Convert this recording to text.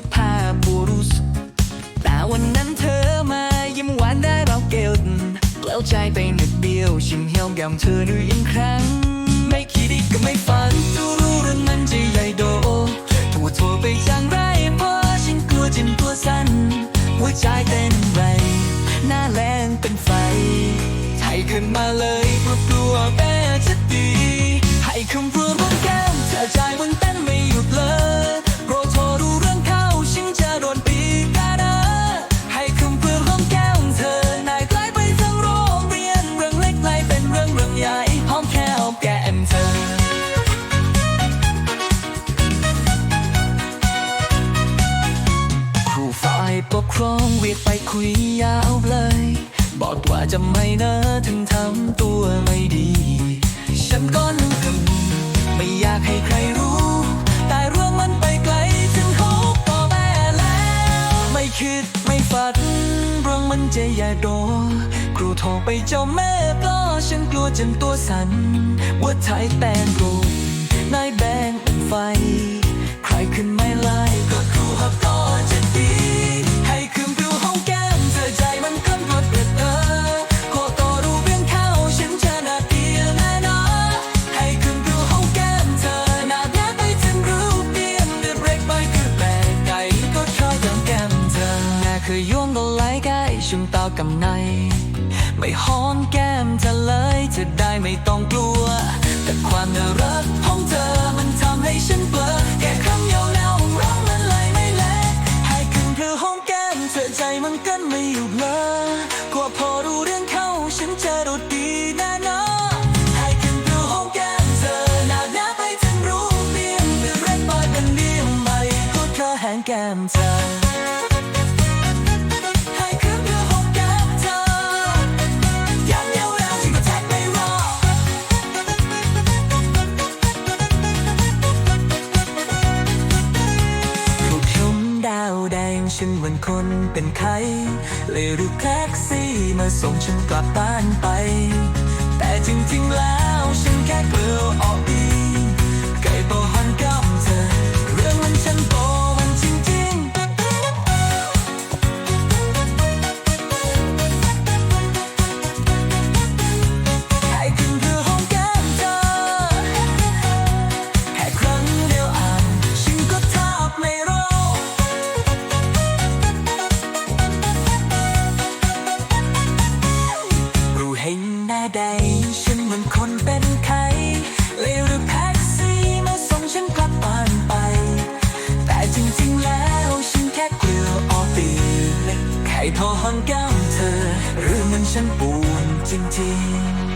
ทุกภาพบูรุษแต่วันนั้นเธอมายิ้มหวานได้รับเกลนเกล้าใจไปหนึกเดียวชิงเหี่ยวแก้มเธอหนึ่อีกครั้ง ไม่คิดอีกก็ไม่ฝันดูรู้เรื่องมันจะใหญ่โตทั่วทั่วไปจางไรเพราะฉันกลัวจินตัวสั่นหัวใจเต้นแรหน้าแรงเป็นไฟไทยขึ้นมาเลย กครองเรียกไปคุยยาวเลย บอกว่าจะไม่นะถึงทำตัวไม่ดี ฉันก็นึกไม่อยากให้ใครรู้ แต่เรื่องมันไปไกลถึงเขาพ่อแม่แล้ว ไม่คิดไม่ฝัน เรื่องมันจะใหญ่โตครูโทรไปเจ้าแม่ก็ฉันกลัวจนตัวสั่นว่าไทยแต่งรู คยย่วงก็ไหลใกล้ชุมตากำใน ไม่หอนแก้มเธอเลยจะได้ไม่ต้องกลัว แต่ความน่ารักของเธอมันทำให้ฉันเบลอแค่คำยาวๆของมันเลยไม่เล็กให้ขึ้นเพื่อห้องแก้มเธอใจมันกันไม่หยุดเลยกลัวพอรู้เรื่องเข้าฉันจะโดดดีแน่นอนให้ขึ้นเพื่อห้องแก้มเธอ ฉันเหมือนคนเป็นไข้เลยรีบแท็กซี่มาส่งฉันกลับบ้านไป แต่จริงๆแล้วฉันแค่เกลือ หน้าใด ฉันเหมือนคนเป็นไข้เลยรีบแพ็กซี่มาส่งฉันกลับบ้านไป แต่จริงๆแล้วฉันแค่เกลือออกตีเล็กไข่ทอหอนแก้มเธอ หรือมันฉันปวดจริงๆ